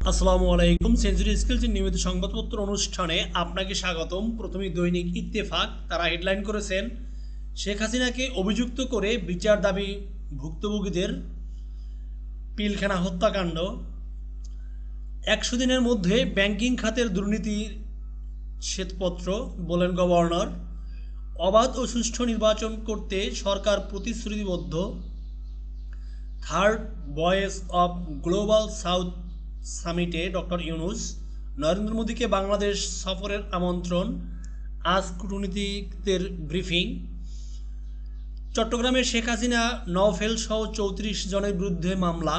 আসসালামু আলাইকুম। Century skills নিয়মিত সংবাদপত্র অনুষ্ঠানে আপনাকে স্বাগতম। প্রথমে দৈনিক ইত্তেফাক, তারা হেডলাইন করেছেন। শেখ হাসিনাকে অভিযুক্ত করে বিচার দাবি ভুক্তভোগীদের। পিলখানা হত্যাকাণ্ড। একশো দিনের মধ্যে ব্যাংকিং খাতের দুর্নীতির শ্বেতপত্র, বলেন গভর্নর অবাধ ও সুষ্ঠু নির্বাচন করতে সরকার প্রতিশ্রুতিবদ্ধ। Third voice of global south সামিটে doctor Yunus, Narendra মোদীকে বাংলাদেশ সফরের আমন্ত্রণ, আজ কূটনীতিকদের ব্রিফিং। চট্টগ্রামে শেখ হাসিনা নওফেল সহ চৌত্রিশ জনের বিরুদ্ধে মামলা।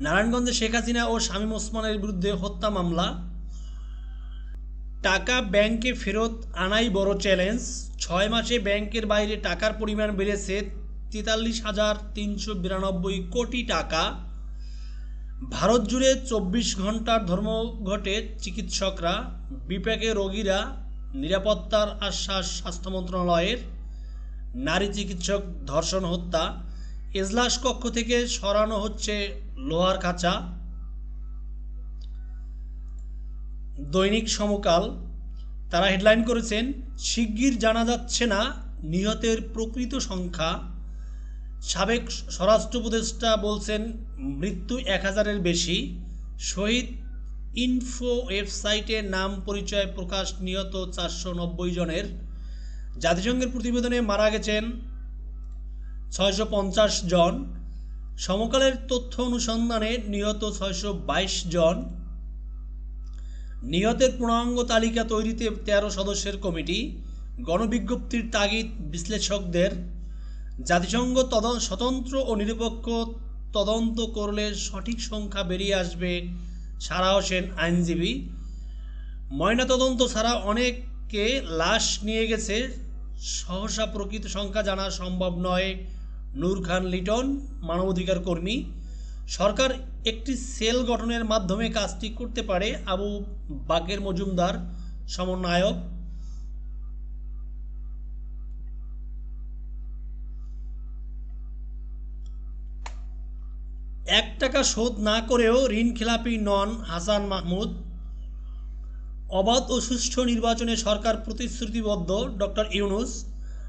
নারায়ণগঞ্জে শেখ হাসিনা ও শামীম ওসমানের বিরুদ্ধে হত্যা মামলা। টাকা ব্যাংকে ফেরত আনাই বড় চ্যালেঞ্জ। ছয় মাসে ব্যাংকের বাইরে টাকার পরিমাণ বেড়েছে তেতাল্লিশ হাজার তিনশো বিরানব্বই কোটি টাকা। ভারত জুড়ে চব্বিশ ঘণ্টার ধর্মঘটে চিকিৎসকরা, বিপাকে রোগীরা, নিরাপত্তার আশ্বাস স্বাস্থ্য মন্ত্রণালয়ের, নারী চিকিৎসক ধর্ষণ হত্যা, এজলাস কক্ষ থেকে সরানো হচ্ছে লোহার খাঁচা। দৈনিক সমকাল, তারা হেডলাইন করেছেন, শিগগির জানা যাচ্ছে না নিহতের প্রকৃত সংখ্যা। সাবেক স্বরাষ্ট্র উপদেষ্টা বলছেন, মৃত্যু এক হাজারের বেশি। শহীদ ইনফো ওয়েবসাইটে নাম পরিচয় প্রকাশ নিহত চারশো নব্বই জনের। জাতিসংঘের প্রতিবেদনে মারা গেছেন ছয়শো পঞ্চাশ জন। সমকালের তথ্য অনুসন্ধানে নিহত ছয়শো বাইশ জন। নিহতের পূর্ণাঙ্গ তালিকা তৈরিতে তেরো সদস্যের কমিটি। গণবিজ্ঞপ্তির তাগিদ বিশ্লেষকদের। জাতিসংঘ তদ স্বতন্ত্র ও নিরপেক্ষ তদন্ত করলে সঠিক সংখ্যা বেরিয়ে আসবে সারা হোসেন আইনজীবী। ময়নাতদন্ত ছাড়া অনেককে লাশ নিয়ে গেছে। সহসা প্রকৃত সংখ্যা জানা সম্ভব নয়, নূর খান লিটন, মানবাধিকার কর্মী। সরকার একটি সেল গঠনের মাধ্যমে কাজটি করতে পারে আবু বাকের মজুমদার, সমন্বয়ক। এক টাকা শোধ না করেও ঋণ খেলাপি নন হাসান মাহমুদ। অবাধ ও সুষ্ঠু নির্বাচনে সরকার প্রতিশ্রুতিবদ্ধ ডক্টর ইউনুস।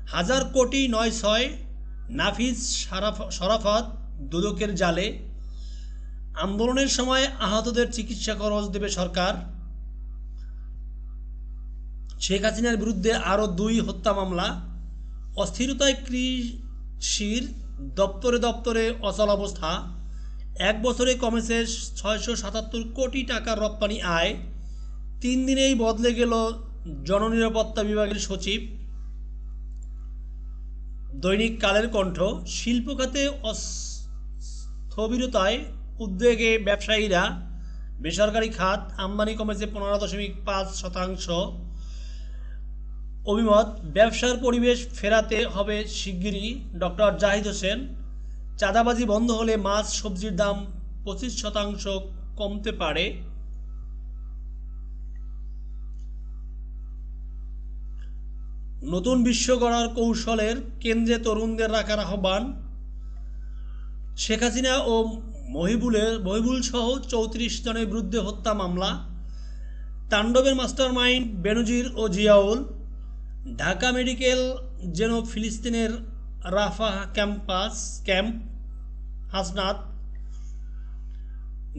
হাজার কোটি নয় ছয় নাফিজ সারাফ- শরাফাত দুদকের জালে। আন্দোলনের সময় আহতদের চিকিৎসা খরচ দেবে সরকার। শেখ হাসিনার বিরুদ্ধে আরও দুই হত্যা মামলা। অস্থিরতায় কৃষির দপ্তরে দপ্তরে অচল অবস্থা এক বছরে কমেছে ছয়শো সাতাত্তর কোটি টাকার রপ্তানি আয়। তিন দিনেই বদলে গেল জননিরাপত্তা বিভাগের সচিব। দৈনিক কালের কণ্ঠ, শিল্প খাতে স্থবিরতায় উদ্বেগে ব্যবসায়ীরা, বেসরকারি খাত আমদানি কমেছে পনেরো দশমিক পাঁচ শতাংশ। অভিমত, ব্যবসার পরিবেশ ফেরাতে হবে শিগগিরই। ডক্টর জাহিদ হোসেন চাঁদাবাজি বন্ধ হলে মাছ, সবজির দাম পঁচিশ শতাংশ কমতে পারে। নতুন বিশ্ব গড়ার কৌশলের কেন্দ্রে তরুণদের রাখার আহ্বান। শেখ হাসিনা ও মহিবুলের মহিবুল সহ চৌত্রিশ জনের বিরুদ্ধে হত্যা মামলা। তাণ্ডবের মাস্টার মাইন্ড বেনজির ও জিয়াউল। ঢাকা মেডিকেল যেন ফিলিস্তিনের রাফা ক্যাম্পাস ক্যাম্প হাসনাত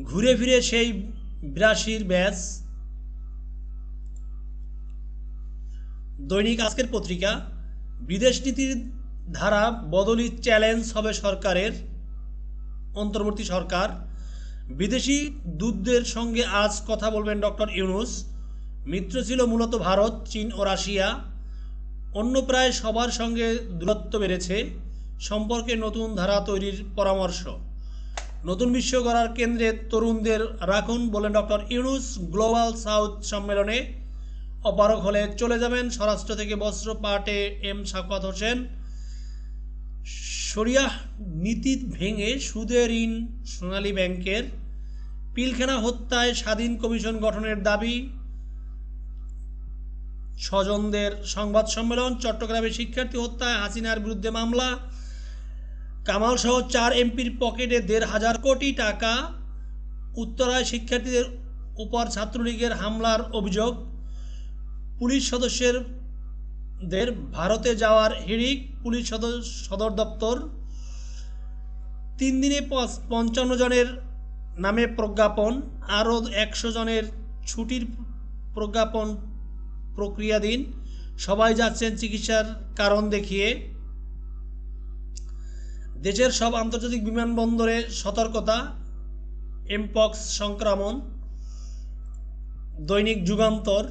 ঘুরে ফিরে সেই বিরাশির ব্যাচ। দৈনিক আজকের পত্রিকা, বিদেশ নীতির ধারা বদলি চ্যালেঞ্জ হবে সরকারের, অন্তর্বর্তী সরকার। বিদেশি দূতদের সঙ্গে আজ কথা বলবেন ডক্টর ইউনুস। মিত্র ছিল মূলত ভারত, চীন ও রাশিয়া। অন্য প্রায় সবার সঙ্গে দূরত্ব বেড়েছে সম্পর্কে নতুন ধারা তৈরির পরামর্শ। নতুন বিশ্ব গড়ার কেন্দ্রে তরুণদের রাখুন বলেন ডক্টর ইউনুস গ্লোবাল সাউথ সম্মেলনে। অপারক হলে চলে যাবেন স্বরাষ্ট্র থেকে বস্ত্র পাটে এম শাকত হোসেন। শরিয়াহ নীতি ভেঙে সুদে ঋণ সোনালী ব্যাংকের। পিলখানা হত্যায় স্বাধীন কমিশন গঠনের দাবি। স্বজনদের সংবাদ সম্মেলন চট্টগ্রামে শিক্ষার্থী হত্যায় হাসিনার বিরুদ্ধে মামলা। কামাল সহ চার এমপির পকেটে দেড় হাজার কোটি টাকা। উত্তরায় শিক্ষার্থীদের উপর ছাত্রলীগের হামলার অভিযোগ। পুলিশ সদস্যের দের ভারতে যাওয়ার হিড়িক, পুলিশ সদর দপ্তর। তিন দিনে পঞ্চান্ন জনের নামে প্রজ্ঞাপন। আরও একশো জনের ছুটির প্রজ্ঞাপন প্রক্রিয়াধীন। সবাই যাচ্ছেন চিকিৎসার কারণ দেখিয়ে। দেশের সব আন্তর্জাতিক বিমানবন্দরে সতর্কতা, এমপক্স সংক্রমণ, দৈনিক যুগান্তর।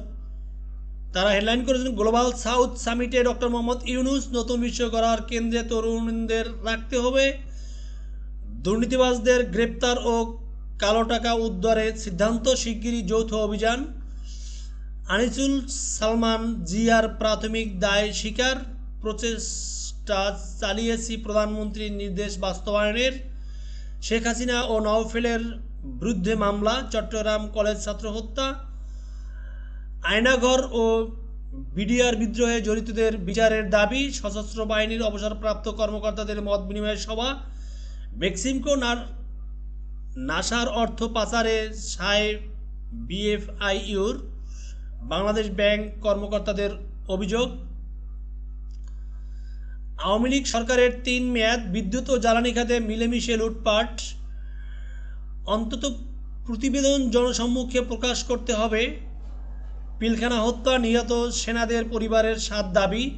তারা হেডলাইন করেছেন গ্লোবাল সাউথ সামিটে ডক্টর মোহাম্মদ ইউনুস নতুন বিশ্ব করার কেন্দ্রে তরুণদের রাখতে হবে। দুর্নীতিবাজদের গ্রেপ্তার ও কালো টাকা উদ্ধারের সিদ্ধান্ত শিগগিরই যৌথ অভিযান। আনিসুল সালমান জিয়ার প্রাথমিক দায় স্বীকার, প্রচেষ্টা চালিয়েছি প্রধানমন্ত্রীর নির্দেশ বাস্তবায়নের। শেখ হাসিনা ও নওফেলের বিরুদ্ধে মামলা, চট্টগ্রাম কলেজ ছাত্র হত্যা আয়নাঘর ও বিডিআর বিদ্রোহে জড়িতদের বিচারের দাবি, সশস্ত্র বাহিনীর অবসরপ্রাপ্ত কর্মকর্তাদের মত বিনিময় সভা বেক্সিমকো নার, নাসার অর্থ পাচারে সায় বিএফআইইউর বাংলাদেশ ব্যাংক কর্মকর্তাদের অভিযোগ, আওয়ামী লীগ সরকারের তিন মেয়াদ বিদ্যুৎ ও জ্বালানি খাতে মিলেমিশে লুটপাট। অন্তত প্রতিবেদন জনসম্মুখে প্রকাশ করতে হবে। পিলখানা হত্যা নিহত সেনাদের পরিবারের সাত দাবি।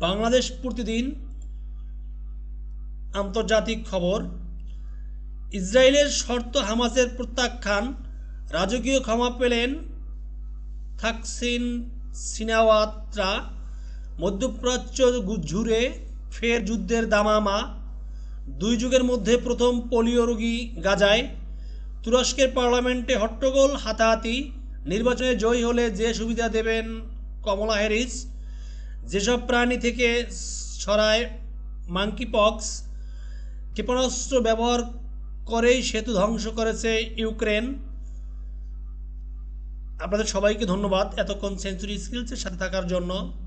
বাংলাদেশ প্রতিদিন আন্তর্জাতিক খবর। ইসরায়েলের শর্ত হামাসের প্রত্যাখ্যান, রাজকীয় ক্ষমা পেলেন থাকসিন সিনাওয়াত্রা মধ্যপ্রাচ্য জুড়ে ফের যুদ্ধের দামামা, দুই যুগের মধ্যে প্রথম পোলিও রোগী গাজায়, তুরস্কের পার্লামেন্টে হট্টগোল হাতাহাতি, নির্বাচনে জয়ী হলে যে সুবিধা দেবেন কমলা হ্যারিস, যেসব প্রাণী থেকে ছড়ায় মাঙ্কিপক্স ক্ষেপণাস্ত্র ব্যবহার করেই সেতু ধ্বংস করেছে ইউক্রেন। আপনাদের সবাইকে ধন্যবাদ এতক্ষণ সেঞ্চুরি স্কিলসের সাথে থাকার জন্য।